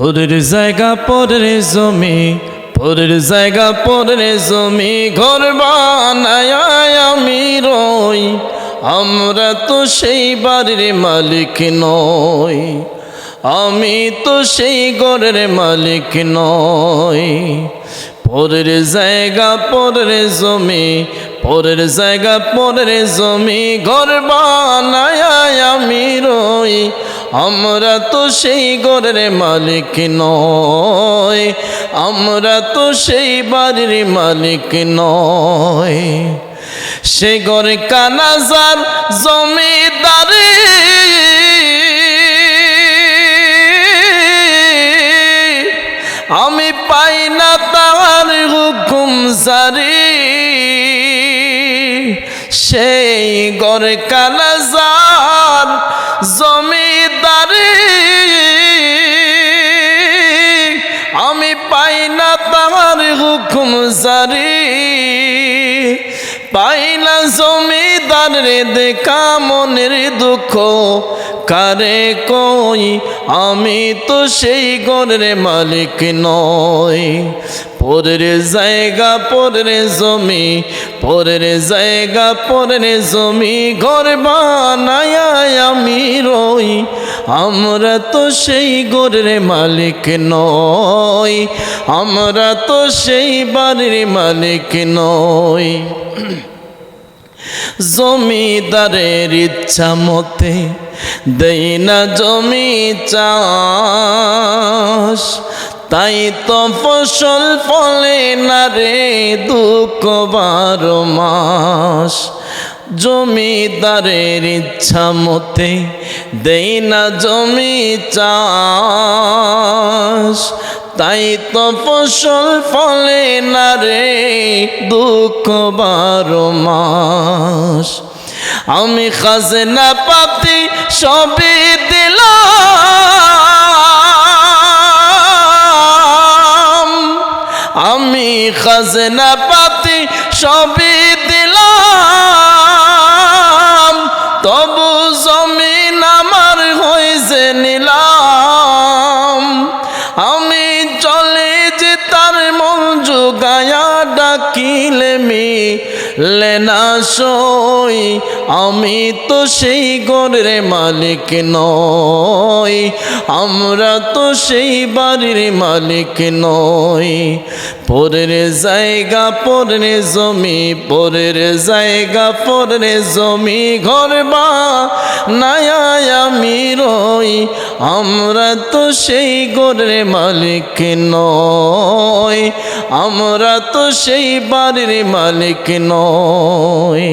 পরের জায়গা, পরের জমি, পরের জায়গা, পরের জমি, ঘর বানায় আমি রই। আমরা তো সেই বাড়ির মালিক নই, আমি তো সেই ঘরের মালিক নই। পরের জায়গা, পরের জমি, পরের জায়গা, পরের জমি, ঘর বানায় আমি রই। আমরা তো সেই ঘরের মালিক নয় আমরা তো সেই বাড়ির মালিক নয় সে ঘরে কানাজার জমিদারি। আমি পাই না তার হুকুম জারি। সেই গড়ে কানাজার জমিদারি। আমি পাই না তার হুকুম জারি। পাই না জমিদার দেখা মনের দুঃখ। কারে কই আমি তো সেই গরের মালিক নই। পরের জায়গা, পরের জমি, পরের জায়গা, পরের জমি ঘর বানায় আমি রই। আমরা তো সেই গরের মালিক নই। আমরা তো সেই বাড়ির মালিক নই। জমিদারের ইচ্ছা মতে দেই না জমি চাষ, তাই তো ফসল ফলে না রে দুঃখ বারো মাস। জমিদারের ইচ্ছা মতে দেই না জমি চাষ, তাই তো ফসল ফলে না রে দুঃখ বারো মাস। আমি খাজনা পাতি সবই দিলাম। আমি খাজনা পাতি সবই দিলাম লেনা সই, আমি তো সেই গরের মালিক নই। আমরা তো সেই বাড়ির মালিক নই। পরের জায়গা, পরের জমি, পরের জায়গা, পরের জমি ঘর বা নায়ায় আমি রই। আমরা তো সেই গরের মালিক নই। আমরা তো সেই বাড়ির মালিক নই।